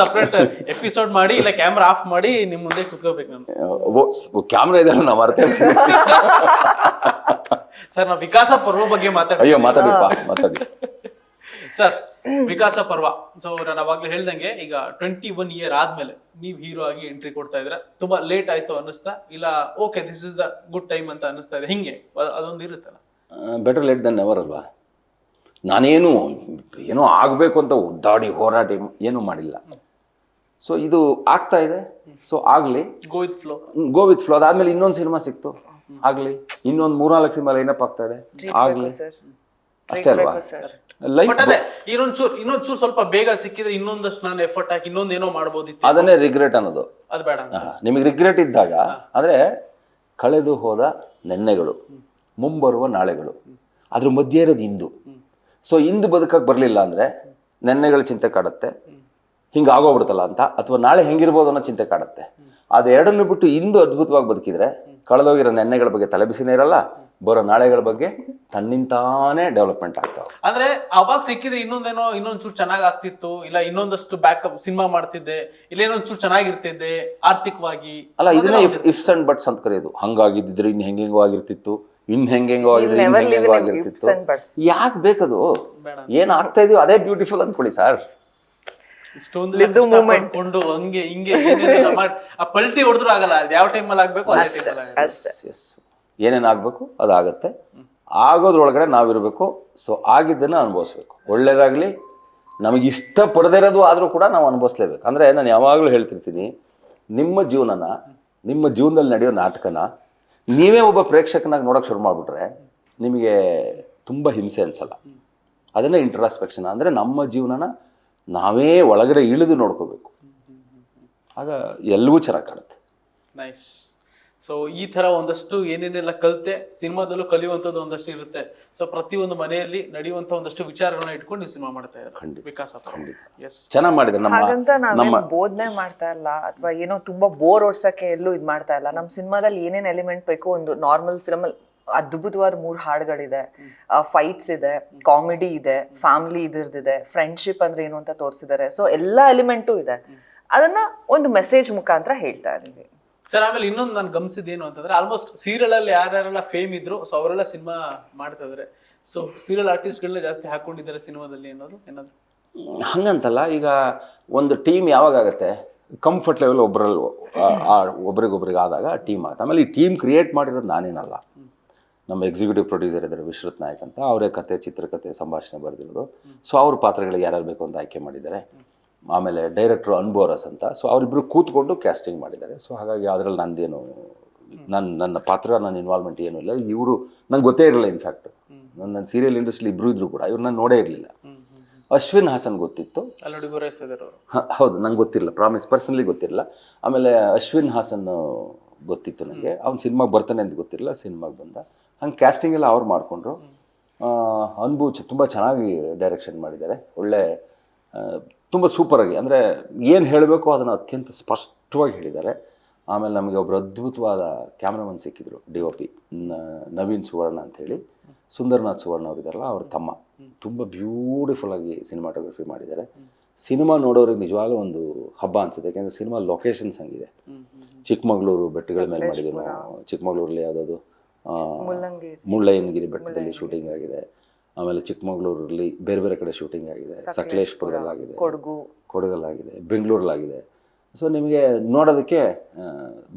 S4: ಸಪ್ರೇಟ್ ಎಪಿಸೋಡ್ ಮಾಡಿ ಇಲ್ಲ ಕ್ಯಾಮ್ರಾ ಆಫ್ ಮಾಡಿ ನಿಮ್ ಮುಂದೆ ಕುತ್ಕೋಬೇಕು ನಾನು.
S1: ಕ್ಯಾಮ್ರಾ ಇದೆ ನಾವು ಮರ್ತೇ
S4: ಸರ್ ನಾವು ವಿಕಾಸ ಪರ್ವ ಬಗ್ಗೆ ಮಾತಾಡ
S1: ಅಯ್ಯೋ ಮಾತಾಡಿ ಮಾತಾಡಿ.
S4: ಸರ್ ವಿಕಾಸ ಪರ್ವ. ಸೊ ನಾನು ಅವಾಗ್ಲೂ ಹೇಳ್ದಂಗೆ ಈಗ ಟ್ವೆಂಟಿ ಒನ್ ಇಯರ್ ಆದ್ಮೇಲೆ ನೀವು ಹೀರೋ ಆಗಿ ಎಂಟ್ರಿ ಕೊಡ್ತಾ ಇದ್ರ ತುಂಬಾ ಲೇಟ್ ಆಯ್ತು ಅನ್ನಿಸ್ತಾ ಇಲ್ಲ okay this is the good time ಅಂತ ಅನ್ನಿಸ್ತಾ ಇದೆ. ಹಿಂಗೆ ಅದೊಂದು ಇರುತ್ತಲ್ಲ.
S1: ಬೆಟರ್ ಲೇಟ್ ದನ್ ನೆವರ್ ಅಲ್ವಾ? ನಾನೇನು ಏನೋ ಆಗಬೇಕು ಅಂತ ಒದ್ದಾಡಿ ಹೋರಾಡಿ ಏನೂ ಮಾಡಿಲ್ಲ. ಸೊ ಇದು ಆಗ್ತಾ ಇದೆ. ಸೊ ಆಗಲಿ.
S4: Go with flow
S1: go with flow ಅದಾದ್ಮೇಲೆ ಇನ್ನೊಂದು ಸಿನಿಮಾ ಸಿಕ್ತು. ಆಗಲಿ. ಇನ್ನೊಂದು ಮೂರ್ನಾಲ್ಕು ಸಿನಿಮಾ ಲೈನಪ್ ಆಗ್ತಾ ಇದೆ. ಆಗಲಿ.
S2: ಸರ್
S1: ಅಷ್ಟೇ ಅಲ್ವಾ?
S2: ಸರ್.
S1: ಲೈಫ್
S4: ಅದೇ ಇನ್ನೊಂದ್ ಚೂರ್ ಇನ್ನೊಂದ್ ಚೂರ್ ಸ್ವಲ್ಪ ಬೇಗ ಸಿಕ್ಕಿದ್ರೆ ಇನ್ನೊಂದಷ್ಟು ನಾನು ಎಫರ್ಟ್ ಹಾಕಿ ಇನ್ನೊಂದೇನೋ ಮಾಡ್ಬೋದಿತ್ತು.
S1: ಅದನ್ನೇ ರಿಗ್ರೆಟ್ ಅನ್ನೋದು.
S4: ಅದು ಬೇಡ.
S1: ನಿಮಗೆ ರಿಗ್ರೆಟ್ ಇದ್ದಾಗ ಅಂದ್ರೆ ಕಳೆದು ಹೋದ ನೆನ್ನೆಗಳು ಮುಂಬರುವ ನಾಳೆಗಳು ಅದ್ರ ಮಧ್ಯೆ ಇರೋದು ಇಂದು. ಸೊ ಇಂದು ಬದುಕಕ್ಕೆ ಬರಲಿಲ್ಲ ಅಂದ್ರೆ ನೆನ್ನೆಗಳ ಚಿಂತೆ ಕಾಡುತ್ತೆ. ಹಿಂಗ ಆಗೋಗ್ಬಿಡ್ತಲ್ಲ ಅಂತ ಅಥವಾ ನಾಳೆ ಹೆಂಗಿರ್ಬೋದು ಅನ್ನೋ ಚಿಂತೆ ಕಾಡುತ್ತೆ. ಅದೆರಡನ್ನು ಬಿಟ್ಟು ಇಂದು ಅದ್ಭುತವಾಗಿ ಬದುಕಿದ್ರೆ ಕಳೆದೋಗಿರೋ ನೆನ್ನೆಗಳ ಬಗ್ಗೆ ತಲೆಬಿಸಿನೇ ಇರಲ್ಲ. ಬರೋ ನಾಳೆಗಳ ಬಗ್ಗೆ ತನ್ನಿಂತಾನೇ ಡೆವಲಪ್ಮೆಂಟ್ ಆಗ್ತಾವೆ.
S4: ಅಂದ್ರೆ ಅವಾಗ ಸಿಕ್ಕಿದ್ರೆ ಇನ್ನೊಂದೇನೋ ಇನ್ನೊಂದ್ಚೂರು ಚೆನ್ನಾಗಿ ಆಗ್ತಿತ್ತು ಇಲ್ಲ ಇನ್ನೊಂದಷ್ಟು ಬ್ಯಾಕಪ್ ಸಿನಿಮಾ ಮಾಡ್ತಿದ್ದೆ ಇಲ್ಲ ಇನ್ನೊಂದ್ಚೂರು ಚೆನ್ನಾಗಿರ್ತಿದ್ದೆ ಆರ್ಥಿಕವಾಗಿ
S1: ಅಲ್ಲ ಇದನ್ನ ಇಫ್ ಇಫ್ಸ್ ಅಂಡ್ ಬಟ್ಸ್ ಅಂತ ಕರೆಯೋದು. ಹಂಗಾಗಿದ್ದಿದ್ರೆ ಇನ್ ಹೆಂಗೆಂಗೋ ಆಗಿರ್ತಿತ್ತು ಇನ್ ಹೆಂಗೆಂಗೋ ಆಗಿದ್ರೆ ಆಗಿರ್ತಿತ್ತು. ಯಾಕೆ ಬೇಕದು?
S4: ಬೇಡ.
S1: ಏನ್ ಆಗ್ತಾ ಇದೆಯೋ ಅದೇ ಬ್ಯೂಟಿಫುಲ್ ಅನ್ಕೊಳ್ಳಿ ಸರ್.
S4: ಇಷ್ಟೊಂದು
S2: moment.
S4: ಹಂಗೆ ಹಿಂಗೆ ಆ ಪಲ್ಟಿ ಹೊಡೆದ್ರು ಆಗಲ್ಲ ಯಾವ ಯಾವ ಟೈಮಲ್ಲಿ ಆಗ್ಬೇಕು ಅದೇ ಟೈಮಲ್ಲಿ ಆಗಲ್ಲ
S2: ಅದಾಗುತ್ತೆ
S1: ಎಸ್ ಏನೇನು ಆಗಬೇಕು ಅದಾಗತ್ತೆ. ಆಗೋದ್ರೊಳಗಡೆ ನಾವಿರಬೇಕು. ಸೊ ಆಗಿದ್ದನ್ನು ಅನುಭವಿಸ್ಬೇಕು. ಒಳ್ಳೆಯದಾಗಲಿ ನಮಗೆ ಇಷ್ಟಪಡದೇ ಇರೋದು ಆದರೂ ಕೂಡ ನಾವು ಅನುಭವಿಸ್ಲೇಬೇಕು. ಅಂದರೆ ನಾನು ಯಾವಾಗಲೂ ಹೇಳ್ತಿರ್ತೀನಿ, ನಿಮ್ಮ ಜೀವನನ, ನಿಮ್ಮ ಜೀವನದಲ್ಲಿ ನಡೆಯೋ ನಾಟಕನ ನೀವೇ ಒಬ್ಬ ಪ್ರೇಕ್ಷಕನಾಗಿ ನೋಡೋಕೆ ಶುರು ಮಾಡಿಬಿಟ್ರೆ ನಿಮಗೆ ತುಂಬ ಹಿಂಸೆ ಅನ್ಸಲ್ಲ. ಅದನ್ನೇ ಇಂಟ್ರಾಸ್ಪೆಕ್ಷನ್ ಅಂದರೆ ನಮ್ಮ ಜೀವನನ ನಾವೇ ಒಳಗಡೆ ಇಳಿದು ನೋಡ್ಕೋಬೇಕು. ಆಗ ಎಲ್ಲವೂ ಚೆನ್ನಾಗಿ ಕಾಣುತ್ತೆ.
S4: ನೈಸ್ ಸೊ ಈ ತರ ಒಂದಷ್ಟು ಏನೇನೆಲ್ಲ ಕಲಿತೆ ಸಿನಿಮಾದಲ್ಲೂ ಕಲಿಯುವಂಥದ್ದು ಒಂದಷ್ಟು ಇರುತ್ತೆ. ಸೊ ಪ್ರತಿಯೊಂದು ಮನೆಯಲ್ಲಿ ನಡೆಯುವಂತ ಒಂದಷ್ಟು ವಿಚಾರಗಳನ್ನ ಇಟ್ಕೊಂಡು ನೀವು ಸಿನಿಮಾ ಮಾಡ್ತಾ ಇದ್ದಾರೆ ವಿಕಾಸ ಎಸ್
S1: ಚೆನ್ನಾಗಿ ಮಾಡಿದ್ರೆ ನಮ್ಮ
S2: ಹಾಗಂತ ನಾವೇನು ಬೋಧನೆ ಮಾಡ್ತಾ ಇಲ್ಲ ಅಥವಾ ಏನೋ ತುಂಬಾ ಬೋರ್ ಓಡ್ಸಕ್ಕೆ ಎಲ್ಲೂ ಇದ್ ಮಾಡ್ತಾ ಇಲ್ಲ. ನಮ್ ಸಿನಿಮಾದಲ್ಲಿ ಏನೇನು ಎಲಿಮೆಂಟ್ ಬೇಕು ಒಂದು ನಾರ್ಮಲ್ ಫಿಲಮ್ ಅಲ್ಲಿ ಅದ್ಭುತವಾದ ಮೂರು ಹಾಡುಗಳಿದೆ. ಫೈಟ್ಸ್ ಇದೆ ಕಾಮಿಡಿ ಇದೆ ಫ್ಯಾಮಿಲಿ ಇದ್ರದ್ದಿದೆ ಫ್ರೆಂಡ್ಶಿಪ್ ಅಂದ್ರೆ ಏನು ಅಂತ ತೋರಿಸಿದ್ದಾರೆ. ಸೊ ಎಲ್ಲಾ ಎಲಿಮೆಂಟು ಇದೆ. ಅದನ್ನ ಒಂದು ಮೆಸೇಜ್ ಮುಖಾಂತರ ಹೇಳ್ತಾ ಇದೀವಿ
S4: ಸರ್ ಆಮೇಲೆ ಇನ್ನೊಂದು ನಾನು ಗಮನಿಸಿದ ಏನು ಅಂತಂದ್ರೆ ಆಲ್ಮೋಸ್ಟ್ ಸೀರಿಯಲ್ ಅಲ್ಲಿ ಯಾರ್ಯಾರೆಲ್ಲ ಫೇಮ್ ಇದ್ರು ಸೊ ಅವರೆಲ್ಲ ಸಿನಿಮಾ ಮಾಡ್ತಾ ಸೊ ಸೀರಿಯಲ್ ಆರ್ಟಿಸ್ಟ್ಗಳನ್ನ ಜಾಸ್ತಿ ಹಾಕೊಂಡಿದ್ದಾರೆ ಸಿನಿಮಾದಲ್ಲಿ ಅನ್ನೋದು ಏನಾದ್ರು?
S1: ಹಂಗಂತಲ್ಲ, ಈಗ ಒಂದು ಟೀಮ್ ಯಾವಾಗ ಆಗುತ್ತೆ? ಕಂಫರ್ಟ್ ಲೆವೆಲ್ ಒಬ್ಬರಲ್ಲಿ ಒಬ್ರಿಗೊಬ್ರಿಗೆ ಆದಾಗ ಟೀಮ್ ಆಗುತ್ತೆ. ಆಮೇಲೆ ಈ ಟೀಮ್ ಕ್ರಿಯೇಟ್ ಮಾಡಿರೋದು ನಾನೇನಲ್ಲ. ನಮ್ಮ ಎಕ್ಸಿಕ್ಯೂಟಿವ್ ಪ್ರೊಡ್ಯೂಸರ್ ಇದ್ದಾರೆ ವಿಶ್ರುತ್ ನಾಯಕ್ ಅಂತ, ಅವರೇ ಕತೆ ಚಿತ್ರಕಥೆ ಸಂಭಾಷಣೆ ಬರೆದಿರೋದು. ಸೊ ಅವ್ರ ಪಾತ್ರಗಳಿಗೆ ಯಾರ್ಯಾರು ಬೇಕು ಅಂತ ಆಯ್ಕೆ ಮಾಡಿದ್ದಾರೆ. ಆಮೇಲೆ ಡೈರೆಕ್ಟ್ರು ಅನ್ಬೋರಸ್ ಅಂತ. ಸೊ ಅವರಿಬ್ಬರು ಕೂತ್ಕೊಂಡು ಕ್ಯಾಸ್ಟಿಂಗ್ ಮಾಡಿದ್ದಾರೆ. ಸೊ ಹಾಗಾಗಿ ಅದರಲ್ಲಿ ನಂದೇನು ನನ್ನ ನನ್ನ ಪಾತ್ರ ನನ್ನ ಇನ್ವಾಲ್ವ್ಮೆಂಟ್ ಏನೂ ಇಲ್ಲ. ಇವರು ನಂಗೆ ಗೊತ್ತೇ ಇರಲಿಲ್ಲ ಇನ್ಫ್ಯಾಕ್ಟ್ ನನ್ನ ಸೀರಿಯಲ್ ಇಂಡಸ್ಟ್ರಿ ಇಬ್ಬರು ಇದ್ರು ಕೂಡ. ಇವ್ರು ನಾನು ನೋಡೇ ಇರಲಿಲ್ಲ. ಅಶ್ವಿನ್ ಹಾಸನ್ ಗೊತ್ತಿತ್ತು. ಹೌದು ನಂಗೆ ಗೊತ್ತಿರಲಿಲ್ಲ. ಪ್ರಾಮಿಸ್ ಪರ್ಸನಲಿ ಗೊತ್ತಿರಲಿಲ್ಲ. ಆಮೇಲೆ ಅಶ್ವಿನ್ ಹಾಸನ್ ಗೊತ್ತಿತ್ತು ನನಗೆ ಅವ್ನು ಸಿನಿಮಾಗೆ ಬರ್ತಾನೆ ಅಂತ ಗೊತ್ತಿರಲಿಲ್ಲ ಸಿನಿಮಾಗೆ ಬಂದ. ಹಂಗೆ ಕ್ಯಾಸ್ಟಿಂಗ್ ಎಲ್ಲ ಅವ್ರು ಮಾಡಿಕೊಂಡ್ರು. ಅನ್ಬು ಚ ತುಂಬ ಚೆನ್ನಾಗಿ ಡೈರೆಕ್ಷನ್ ಮಾಡಿದ್ದಾರೆ. ಒಳ್ಳೆ ತುಂಬ ಸೂಪರಾಗಿ ಅಂದರೆ ಏನು ಹೇಳಬೇಕು ಅದನ್ನು ಅತ್ಯಂತ ಸ್ಪಷ್ಟವಾಗಿ ಹೇಳಿದ್ದಾರೆ. ಆಮೇಲೆ ನಮಗೆ ಒಬ್ಬರು ಅದ್ಭುತವಾದ ಕ್ಯಾಮ್ರಾಮನ್ ಸಿಕ್ಕಿದ್ರು D O P Naveen Suvarna ಅಂಥೇಳಿ ಸುಂದರ್ನಾಥ್ ಸುವರ್ಣ ಅವರಿದ್ದಾರಲ್ಲ ಅವ್ರ ತಮ್ಮ. ತುಂಬ ಬ್ಯೂಟಿಫುಲ್ ಆಗಿ ಸಿನಿಮಾಟೋಗ್ರಫಿ ಮಾಡಿದ್ದಾರೆ. ಸಿನಿಮಾ ನೋಡೋರಿಗೆ ನಿಜವಾಗ್ಲೂ ಒಂದು ಹಬ್ಬ ಅನ್ಸುತ್ತೆ ಯಾಕೆಂದರೆ ಸಿನಿಮಾ ಲೊಕೇಶನ್ಸ್ ಹಂಗಿದೆ. ಚಿಕ್ಕಮಗಳೂರು ಬೆಟ್ಟಗಳ ಮೇಲೆ ಮಾಡಿದ್ದೀವಿ ನಾವು ಚಿಕ್ಕಮಗಳೂರಲ್ಲಿ ಯಾವುದಾದ್ರು ಮುಳ್ಳಯ್ಯನಗಿರಿ ಬೆಟ್ಟದಲ್ಲಿ ಶೂಟಿಂಗ್ ಆಗಿದೆ. ಆಮೇಲೆ ಚಿಕ್ಕಮಗಳೂರಲ್ಲಿ ಬೇರೆ ಬೇರೆ ಕಡೆ ಶೂಟಿಂಗ್ ಆಗಿದೆ. ಸಕಲೇಶ್ಪುರದಲ್ಲಾಗಿದೆ.
S2: ಕೊಡಗು.
S1: ಕೊಡಗಲ್ಲಾಗಿದೆ. ಬೆಂಗಳೂರಲ್ಲಾಗಿದೆ. ಸೊ ನಿಮಗೆ ನೋಡೋದಕ್ಕೆ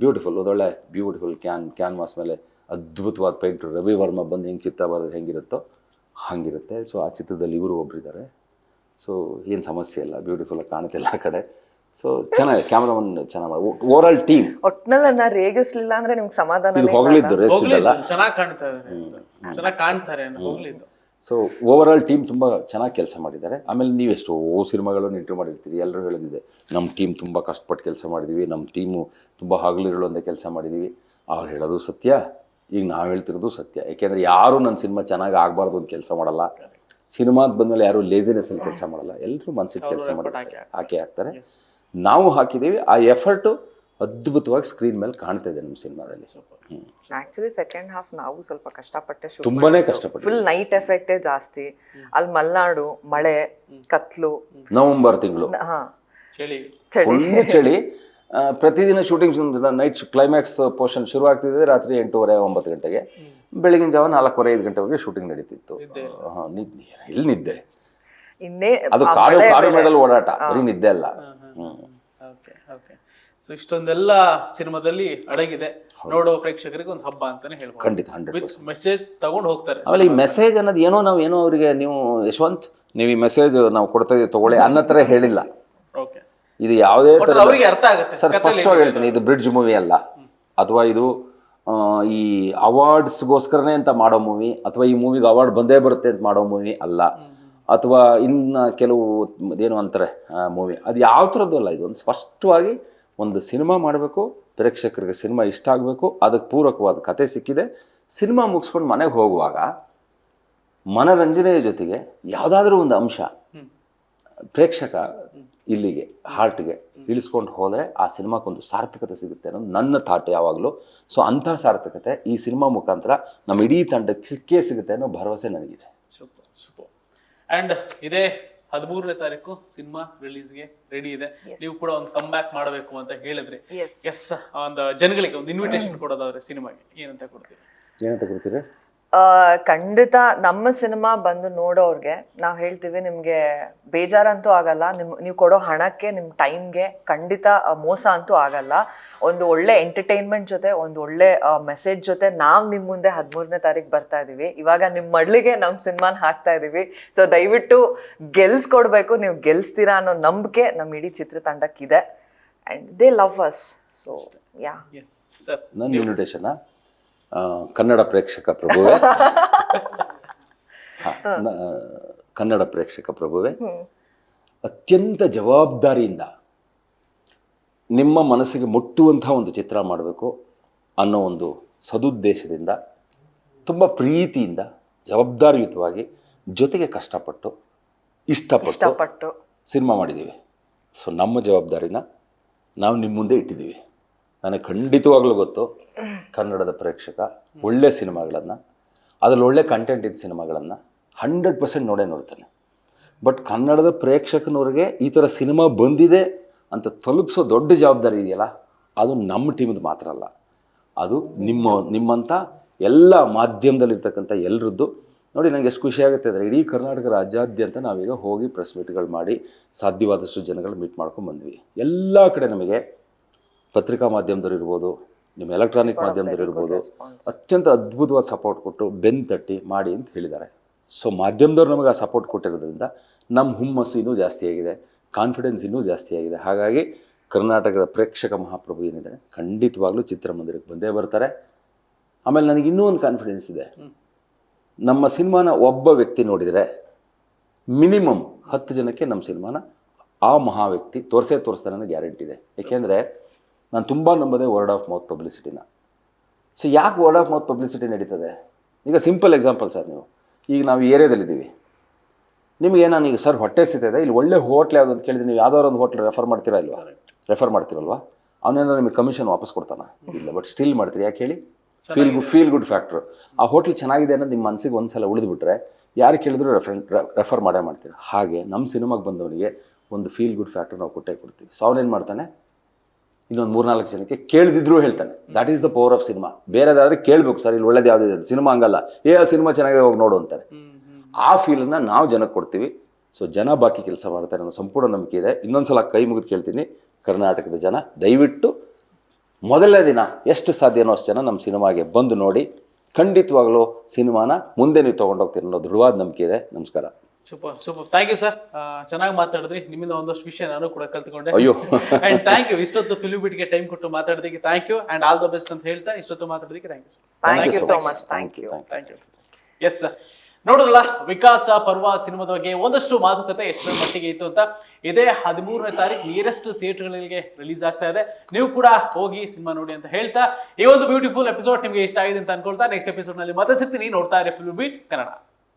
S1: ಬ್ಯೂಟಿಫುಲ್ ಒಂದೊಳ್ಳೆ ಬ್ಯೂಟಿಫುಲ್ ಕ್ಯಾನ್ ಕ್ಯಾನ್ವಾಸ್ ಮೇಲೆ ಅದ್ಭುತವಾದ ಪೇಂಟ್ ರವಿ ವರ್ಮ ಬಂದು ಹೆಂಗೆ ಚಿತ್ರ ಬರೋದು ಹೆಂಗಿರುತ್ತೋ ಹಾಗಿರುತ್ತೆ. ಸೊ ಆ ಚಿತ್ರದಲ್ಲಿ ಇವರು ಒಬ್ಬರಿದ್ದಾರೆ ಸೊ ಏನು ಸಮಸ್ಯೆ ಇಲ್ಲ ಬ್ಯೂಟಿಫುಲ್ಲಾಗಿ ಕಾಣುತ್ತೆ ಎಲ್ಲ ಕಡೆ. ಸೊ ಚೆನ್ನಾಗಿದೆ ಕ್ಯಾಮ್ರಾಮನ್ ಚೆನ್ನಾಗಿ ಮಾಡಿ ಓವರ್ ಆಲ್ ಟೀಮ್
S2: ಒಟ್ನಲ್ಲಿ ನಾನು ರೇಗಿಸ್ಲಿಲ್ಲ ಅಂದ್ರೆ ನಿಮ್ಗೆ ಸಮಾಧಾನ
S1: ಹೋಗ್ಲಿದ್ದು ಹೊಗಳಿದ್ದು
S4: ಚೆನ್ನಾಗಿ ಕಾಣ್ತಾ ಇದ್ದಾರೆ. ಚೆನ್ನಾಗಿ ಕಾಣ್ತಾರೆ ಹೋಗ್ಲಿದ್ದು.
S1: ಸೊ ಓವರ್ ಆಲ್ ಟೀಮ್ ತುಂಬ ಚೆನ್ನಾಗಿ ಕೆಲಸ ಮಾಡಿದ್ದಾರೆ. ಆಮೇಲೆ ನೀವು ಓ ಸಿನಿಮಾಗಳನ್ನು ಇಂಟ್ರೂ ಮಾಡಿರ್ತೀರಿ ಎಲ್ಲರೂ ಹೇಳಿದ್ದೆ ನಮ್ಮ ಟೀಮ್ ತುಂಬ ಕಷ್ಟಪಟ್ಟು ಕೆಲಸ ಮಾಡಿದ್ದೀವಿ ನಮ್ಮ ಟೀಮು ತುಂಬ ಹಗಲಿರುಳು ಅಂತ ಕೆಲಸ ಮಾಡಿದ್ದೀವಿ ಅವ್ರು ಹೇಳೋದು ಸತ್ಯ ಈಗ ನಾವು ಹೇಳ್ತಿರೋದು ಸತ್ಯ. ಯಾಕೆಂದರೆ ಯಾರೂ ನನ್ನ ಸಿನಿಮಾ ಚೆನ್ನಾಗಿ ಆಗಬಾರ್ದು ಅಂತ ಕೆಲಸ ಮಾಡಲ್ಲ. ಸಿನಿಮಾದ ಬಂದಮೇಲೆ ಯಾರೂ ಲೇಸಿನೆಸ್ಸಲ್ಲಿ ಕೆಲಸ ಮಾಡಲ್ಲ. ಎಲ್ಲರೂ ಮನಸ್ಸಿಗೆ ಕೆಲಸ ಮಾಡ್ತಾರೆ ಹಾಕಿ ಹಾಕ್ತಾರೆ. ನಾವು ಹಾಕಿದ್ದೀವಿ ಆ ಎಫರ್ಟು ಅದ್ಭುತವಾಗಿ ಸ್ಕ್ರೀನ್ ಮೇಲೆ ಕಾಣ್ತಾ ಇದೆ ನಮ್ಮ ಸಿನಿಮಾದಲ್ಲಿ.
S2: ಆಕ್ಚುಲಿ ಸೆಕೆಂಡ್ ಹಾಫ್ ನಾವು ಸ್ವಲ್ಪ ಕಷ್ಟಪಟ್ಟೆ
S1: ತುಂಬಾನೇ ಕಷ್ಟಪಟ್ಟು
S2: ಫುಲ್ ನೈಟ್ ಎಫೆಕ್ಟೇ ಜಾಸ್ತಿ. ಅಲ್ಲಿ ಮಲ್ನಾಡು ಮಳೆ ಕತ್ಲು.
S1: ನವೆಂಬರ್ ತಿಂಗಳು.
S2: ಹಾ.
S4: ಚಳಿ.
S2: ಚಳಿ.
S1: ಫುಲ್ ಚಳಿ. ಆ, ಪ್ರತಿದಿನ ಶೂಟಿಂಗ್ ನೈಟ್ ಕ್ಲೈಮ್ಯಾಕ್ಸ್ ಪೋರ್ಷನ್ ಶುರು ಆಗ್ತಿದೆ ರಾತ್ರಿ ಎಂಟೂವರೆ ಒಂಬತ್ತು ಗಂಟೆಗೆ. ಬೆಳಗಿನ ಜಾವ ನಾಲ್ಕೂವರೆ ಐದು ಗಂಟೆವರೆಗೆ ಶೂಟಿಂಗ್ ನಡೀತಿತ್ತು. ಹಾ, ನಿದ್ದೆ ಎಲ್ಲಿ ನಿದ್ದೆ?
S2: ಇನ್ನೇ
S1: ಅದು
S2: ಆ
S1: ಕಾಡು
S2: ಮಳೆ
S1: ಕಾಡು
S2: ಬೇರೆ.
S1: ಮೇಡಲ್ ಓಡಾಟ. ಬರೀ ನಿದ್ದೆ ಅಲ್ಲ. ಹ್ಮ್.
S4: ಓಕೆ. ಸೊ ಇಷ್ಟೊಂದೆಲ್ಲ ಸಿನಿಮಾದಲ್ಲಿ ಅಡಗಿದೆ. ನೋಡೋ ಪ್ರೇಕ್ಷಕರಿಗೆ ಒಂದು ಹಬ್ಬ ಅಂತಾನೆ ಹೇಳ್ಬೋದು.
S1: ಖಂಡಿತ ಹಂಡ್ರೆಡ್
S4: ವಿತ್ ಮೆಸೇಜ್ ತಗೊಂಡು ಹೋಗ್ತಾರೆ
S1: ಆಮೇಲೆ ಈ ಮೆಸೇಜ್ ಅನ್ನೋದು ಏನೋ ನಾವು ಏನೋ ಅವರಿಗೆ ನೀವು ಯಶವಂತ್ ನೀವು ಈ ಮೆಸೇಜ್ ನಾವು ಕೊಡ್ತಾ ಇದೀವಿ ತಗೊಳ್ಳಿ ಅನ್ನೋ ಥರ ಹೇಳಿಲ್ಲ.
S4: ಓಕೆ.
S1: ಇದು ಯಾವುದೇ ಥರ
S4: ಅವರಿಗೆ ಅರ್ಥ ಆಗುತ್ತೆ.
S1: ಸರ್ ಸ್ಪಷ್ಟವಾಗಿ ಹೇಳ್ತೀನಿ ಇದು ಬ್ರಿಡ್ಜ್ ಮೂವಿ ಅಲ್ಲ. ಅಥವಾ ಇದು ಆ, ಈ ಅವಾರ್ಡ್ಸ್ಗೋಸ್ಕರನೇ ಅಂತ ಮಾಡೋ ಮೂವಿ ಅಥವಾ ಈ ಮೂವಿಗೆ ಅವಾರ್ಡ್ ಬಂದೇ ಬರುತ್ತೆ ಅಂತ ಮಾಡೋ ಮೂವಿ ಅಲ್ಲ. ಅಥವಾ ಇನ್ನು ಕೆಲವು ಏನು ಅಂತಾರೆ ಮೂವಿ ಅದು ಯಾವ ಥರದ್ದು ಅಲ್ಲ ಇದು ಒಂದು ಸ್ಪಷ್ಟವಾಗಿ ಒಂದು ಸಿನಿಮಾ ಮಾಡಬೇಕು ಪ್ರೇಕ್ಷಕರಿಗೆ ಸಿನಿಮಾ ಇಷ್ಟ ಆಗಬೇಕು ಅದಕ್ಕೆ ಪೂರಕವಾದ ಕತೆ ಸಿಕ್ಕಿದೆ. ಸಿನಿಮಾ ಮುಗಿಸ್ಕೊಂಡು ಮನೆಗೆ ಹೋಗುವಾಗ ಮನರಂಜನೆಯ ಜೊತೆಗೆ ಯಾವುದಾದ್ರೂ ಒಂದು ಅಂಶ ಪ್ರೇಕ್ಷಕ ಇಲ್ಲಿಗೆ ಹಾರ್ಟ್ಗೆ ಇಳಿಸ್ಕೊಂಡು ಹೋದರೆ ಆ ಸಿನಿಮಾಕ್ಕೊಂದು ಸಾರ್ಥಕತೆ ಸಿಗುತ್ತೆ ಅನ್ನೋದು ನನ್ನ ಥಾಟ್ ಯಾವಾಗಲೂ. ಸೊ ಅಂಥ ಸಾರ್ಥಕತೆ ಈ ಸಿನಿಮಾ ಮುಖಾಂತರ ನಮ್ಮ ಇಡೀ ತಂಡಕ್ಕೆ ಸಿಕ್ಕೇ ಸಿಗುತ್ತೆ ಅನ್ನೋ ಭರವಸೆ ನನಗಿದೆ.
S4: Super super. ಅಂಡ್ ಇದೇ ಹದಿಮೂರನೇ ತಾರೀಕು ಸಿನಿಮಾ ರಿಲೀಸ್ಗೆ ರೆಡಿ ಇದೆ. ನೀವು ಕೂಡ ಒಂದು ಕಮ್ ಬ್ಯಾಕ್ ಮಾಡಬೇಕು ಅಂತ ಹೇಳಿದ್ರಿ. ಎಸ್ ಒಂದು ಜನಗಳಿಗೆ ಒಂದು ಇನ್ವಿಟೇಷನ್ ಕೊಡೋದಾದ್ರೆ ಸಿನಿಮಾಗೆ ಏನಂತ ಕೊಡ್ತೀರಿ?
S1: ಏನಂತ ಕೊಡ್ತೀರಾ?
S2: ಖಂಡಿತ ನಮ್ಮ ಸಿನಿಮಾ ಬಂದು ನೋಡೋರ್ಗೆ ನಾವು ಹೇಳ್ತೀವಿ ನಿಮಗೆ ಬೇಜಾರಂತೂ ಆಗಲ್ಲ ನಿಮ್ ನೀವು ಕೊಡೋ ಹಣಕ್ಕೆ ನಿಮ್ಮ ಟೈಮ್ಗೆ ಖಂಡಿತ ಮೋಸ ಅಂತೂ ಆಗಲ್ಲ. ಒಂದು ಒಳ್ಳೆ ಎಂಟರ್ಟೈನ್ಮೆಂಟ್ ಜೊತೆ ಒಂದು ಒಳ್ಳೆ ಮೆಸೇಜ್ ಜೊತೆ ನಾವು ನಿಮ್ಮ ಮುಂದೆ ಹದಿಮೂರನೇ ತಾರೀಕು ಬರ್ತಾ ಇದ್ದೀವಿ ಇವಾಗ ನಿಮ್ಮ ಮಡ್ಲಿಗೆ ನಮ್ಮ ಸಿನಿಮಾನ ಹಾಕ್ತಾ ಇದ್ದೀವಿ ಸೊ ದಯವಿಟ್ಟು ಗೆಲ್ಸ್ಕೊಡ್ಬೇಕು ನೀವು ಗೆಲ್ಸ್ತೀರಾ ಅನ್ನೋ ನಂಬಿಕೆ ನಮ್ಮ ಇಡೀ ಚಿತ್ರತಂಡಕ್ಕಿದೆ. And they love us so yeah
S4: sir
S1: ನನ್ನ ಇನ್ವಿಟೇಷನ್ನ ಕನ್ನಡ ಪ್ರೇಕ್ಷಕ ಪ್ರಭುವೆ. ಕನ್ನಡ ಪ್ರೇಕ್ಷಕ ಪ್ರಭುವೆ. ಅತ್ಯಂತ ಜವಾಬ್ದಾರಿಯಿಂದ ನಿಮ್ಮ ಮನಸ್ಸಿಗೆ ಮುಟ್ಟುವಂಥ ಒಂದು ಚಿತ್ರ ಮಾಡಬೇಕು ಅನ್ನೋ ಒಂದು ಸದುದ್ದೇಶದಿಂದ ತುಂಬ ಪ್ರೀತಿಯಿಂದ ಜವಾಬ್ದಾರಿಯುತವಾಗಿ ಜೊತೆಗೆ ಕಷ್ಟಪಟ್ಟು ಇಷ್ಟಪಟ್ಟು ಸಿನಿಮಾ ಮಾಡಿದ್ದೀವಿ. ಸೊ ನಮ್ಮ ಜವಾಬ್ದಾರಿನ ನಾವು ನಿಮ್ಮ ಮುಂದೆ ಇಟ್ಟಿದ್ದೀವಿ. ನನಗೆ ಖಂಡಿತವಾಗ್ಲೂ ಗೊತ್ತು, ಕನ್ನಡದ ಪ್ರೇಕ್ಷಕ, ಒಳ್ಳೆ ಸಿನಿಮಾಗಳನ್ನು, ಅದರಲ್ಲಿ ಒಳ್ಳೆ ಕಂಟೆಂಟ್ ಇದ್ದ ಸಿನಿಮಾಗಳನ್ನು ಹಂಡ್ರೆಡ್ ಪರ್ಸೆಂಟ್ ನೋಡೇ ನೋಡ್ತಾನೆ. ಬಟ್ ಕನ್ನಡದ ಪ್ರೇಕ್ಷಕನವ್ರಿಗೆ ಈ ಥರ ಸಿನಿಮಾ ಬಂದಿದೆ ಅಂತ ತಲುಪಿಸೋ ದೊಡ್ಡ ಜವಾಬ್ದಾರಿ ಇದೆಯಲ್ಲ, ಅದು ನಮ್ಮ ಟೀಮ್ದು ಮಾತ್ರ ಅಲ್ಲ. ಅದು ನಿಮ್ಮ ನಿಮ್ಮಂಥ ಎಲ್ಲ ಮಾಧ್ಯಮದಲ್ಲಿರ್ತಕ್ಕಂಥ ಎಲ್ಲರದ್ದು ನೋಡಿ ನನಗೆ ಎಷ್ಟು ಖುಷಿ ಆಗುತ್ತೆ ಅಂದರೆ ಇಡೀ ಕರ್ನಾಟಕ ರಾಜ್ಯಾದ್ಯಂತ ನಾವೀಗ ಹೋಗಿ ಪ್ರೆಸ್ ಮೀಟ್ಗಳು ಮಾಡಿ ಸಾಧ್ಯವಾದಷ್ಟು ಜನಗಳು ಮೀಟ್ ಮಾಡ್ಕೊಂಡು ಬಂದ್ವಿ. ಎಲ್ಲ ಕಡೆ ನಮಗೆ ಪತ್ರಿಕಾ ಮಾಧ್ಯಮದವ್ರು ಇರ್ಬೋದು ನಿಮ್ಮ ಎಲೆಕ್ಟ್ರಾನಿಕ್ ಮಾಧ್ಯಮದವ್ರು ಇರ್ಬೋದು ಅತ್ಯಂತ ಅದ್ಭುತವಾದ ಸಪೋರ್ಟ್ ಕೊಟ್ಟು ಬೆನ್ ತಟ್ಟಿ ಮಾಡಿ ಅಂತ ಹೇಳಿದ್ದಾರೆ. ಸೊ ಮಾಧ್ಯಮದವ್ರು ನಮಗೆ ಆ ಸಪೋರ್ಟ್ ಕೊಟ್ಟಿರೋದ್ರಿಂದ ನಮ್ಮ ಹುಮ್ಮಸ್ಸು ಇನ್ನೂ ಜಾಸ್ತಿ ಆಗಿದೆ ಕಾನ್ಫಿಡೆನ್ಸ್ ಇನ್ನೂ ಜಾಸ್ತಿ ಆಗಿದೆ. ಹಾಗಾಗಿ ಕರ್ನಾಟಕದ ಪ್ರೇಕ್ಷಕ ಮಹಾಪ್ರಭು ಏನಿದ್ದಾರೆ ಖಂಡಿತವಾಗ್ಲೂ ಚಿತ್ರಮಂದಿರಕ್ಕೆ ಬಂದೇ ಬರ್ತಾರೆ. ಆಮೇಲೆ ನನಗೆ ಇನ್ನೂ ಒಂದು ಕಾನ್ಫಿಡೆನ್ಸ್ ಇದೆ. ನಮ್ಮ ಸಿನಿಮಾನ ಒಬ್ಬ ವ್ಯಕ್ತಿ ನೋಡಿದರೆ ಮಿನಿಮಮ್ ಹತ್ತು ಜನಕ್ಕೆ ನಮ್ಮ ಸಿನಿಮಾನ ಆ ಮಹಾ ವ್ಯಕ್ತಿ ತೋರಿಸೇ ತೋರಿಸ್ತಾನೆ ಗ್ಯಾರಂಟಿ ಇದೆ. ಏಕೆಂದರೆ ನಾನು ತುಂಬ ನಂಬದೆ ವರ್ಡ್ ಆಫ್ ಮೌತ್ ಪಬ್ಲಿಸಿಟಿನ ಸೊ ಯಾಕೆ ವರ್ಡ್ ಆಫ್ ಮೌತ್ ಪಬ್ಲಿಸಿಟಿ ನಡೀತದೆ? ಈಗ ಸಿಂಪಲ್ ಎಕ್ಸಾಂಪಲ್ ಸರ್ ನೀವು. ಈಗ ನಾವು ಈ ಏರಿಯಾದಲ್ಲಿದ್ದೀವಿ. ನಿಮಗೆ ನಾನು ಈಗ ಸರ್ ಹೊಟ್ಟೆ ಸಿಗ್ತದೆ ಇಲ್ಲಿ ಒಳ್ಳೆ ಹೋಟ್ಲ್ ಯಾವುದು ಅಂತ ಕೇಳಿದ್ರೆ ನೀವು ಯಾವ್ದಾದ್ರು ಒಂದು ಹೋಟ್ಲ್ ರೆಫರ್ ಮಾಡ್ತೀರಾ ಇಲ್ವಾ? ರೆಫರ್ ಮಾಡ್ತೀರಲ್ವಾ? ಅವನೇನಾದ್ರು ನಿಮಗೆ ಕಮಿಷನ್ ವಾಪಸ್ ಕೊಡ್ತಾನ? ಇಲ್ಲ ಬಟ್ ಸ್ಟಿಲ್ ಮಾಡ್ತೀರಿ. ಯಾಕೆ ಹೇಳಿ? Feel good feel good factor ಆ ಹೋಟ್ಲ್ ಚೆನ್ನಾಗಿದೆ ಅನ್ನೋದು ನಿಮ್ಮ ಮನಸ್ಸಿಗೆ ಒಂದು ಸಲ ಉಳಿದುಬಿಟ್ರೆ ಯಾರು ಕೇಳಿದ್ರು ರೆಫರ್ ರೆಫರ್ ಮಾಡೇ ಮಾಡ್ತೀರಾ. ಹಾಗೆ ನಮ್ಮ ಸಿನಿಮಾಗೆ ಬಂದವನಿಗೆ ಒಂದು ಫೀಲ್ ಗುಡ್ ಫ್ಯಾಕ್ಟ್ರ್ ನಾವು ಕೊಟ್ಟೇ ಕೊಡ್ತೀವಿ. ಸೊ ಅವನೇನು ಮಾಡ್ತಾನೆ? ಇನ್ನೊಂದು ಮೂರ್ನಾಲ್ಕು ಜನಕ್ಕೆ ಕೇಳ್ದಿದ್ರು ಹೇಳ್ತಾನೆ. That is the power of cinema ಬೇರೆದಾದ್ರೆ ಕೇಳ್ಬೇಕು, ಸರ್, ಇಲ್ಲಿ ಒಳ್ಳೇದು ಯಾವುದಿದೆ ಸಿನಿಮಾ ಹಂಗಲ್ಲ. ಏ, ಆ ಸಿನಿಮಾ ಚೆನ್ನಾಗಿ ಹೋಗಿ ನೋಡು ಅಂತಾರೆ. ಆ ಫೀಲನ್ನು ನಾವು ಜನಕ್ಕೆ ಕೊಡ್ತೀವಿ. ಸೊ ಜನ ಬಾಕಿ ಕೆಲಸ ಮಾಡ್ತಾರೆ ಅನ್ನೋ ಸಂಪೂರ್ಣ ನಂಬಿಕೆ ಇದೆ. ಇನ್ನೊಂದ್ಸಲ ಕೈ ಮುಗಿದು ಕೇಳ್ತೀನಿ, ಕರ್ನಾಟಕದ ಜನ, ದಯವಿಟ್ಟು ಮೊದಲನೇ ದಿನ ಎಷ್ಟು ಸಾಧ್ಯನೋ ಅಷ್ಟು ಜನ ನಮ್ಮ ಸಿನಿಮಾಗೆ ಬಂದು ನೋಡಿ, ಖಂಡಿತವಾಗ್ಲೂ ಸಿನಿಮಾನ ಮುಂದೆ ನೀವು ತೊಗೊಂಡೋಗ್ತೀರಿ ಅನ್ನೋ ದೃಢವಾದ ನಂಬಿಕೆ ಇದೆ. ನಮಸ್ಕಾರ.
S4: Super super thank you sir ಚೆನ್ನಾಗಿ ಮಾತಾಡಿದ್ರಿ. ನಿಮ್ಮಿಂದ ಒಂದಷ್ಟು ವಿಷಯ ನಾನು ಕೂಡ ಕಲ್ತ್ಕೊಂಡೆ.
S1: ಅಯ್ಯೋ.
S4: ಅಂಡ್ ಥ್ಯಾಂಕ್ ಯು ಇಷ್ಟೊತ್ತು ಫಿಲ್ಮ್ ಬಿಟ್ಗೆ ಟೈಮ್ ಕೊಟ್ಟು ಮಾತಾಡೋದಕ್ಕೆ thank you and all the best ಅಂತ ಹೇಳ್ತಾ ಇಷ್ಟೊತ್ತು ಮಾತಾಡೋದಕ್ಕೆ thank you
S2: thank you so much thank you
S4: thank you yes ನೋಡಿದ್ರಲ್ಲ ವಿಕಾಸ ಪರ್ವ ಸಿನಿಮಾದ ಬಗ್ಗೆ ಒಂದಷ್ಟು ಮಾತುಕತೆ ಎಷ್ಟರ ಮಟ್ಟಿಗೆ ಇತ್ತು ಅಂತ. ಇದೇ ಹದಿಮೂರನೇ ತಾರೀಕು ನಿಯರೆಸ್ಟ್ ಥಿಯೇಟರ್ಗಳಿಗೆ ರಿಲೀಸ್ ಆಗ್ತಾ ಇದೆ. ನೀವು ಕೂಡ ಹೋಗಿ ಸಿನಿಮಾ ನೋಡಿ ಅಂತ ಹೇಳ್ತಾ ಈ ಒಂದು ಬ್ಯೂಟಿಫುಲ್ ಎಪಿಸೋಡ್ ನಿಮಗೆ ಇಷ್ಟ ಆಗಿದೆ ಅಂತ ಅನ್ಕೊಳ್ತಾ ನೆಕ್ಸ್ಟ್ ಎಪಿಸೋಡ್ನಲ್ಲಿ ಮತ್ತೆ ಸಿಗ್ತೀನಿ. ನೋಡ್ತಾ ಇರಿ ಫಿಲ್ಮ್ ಬೀಟ್ ಕನ್ನಡ.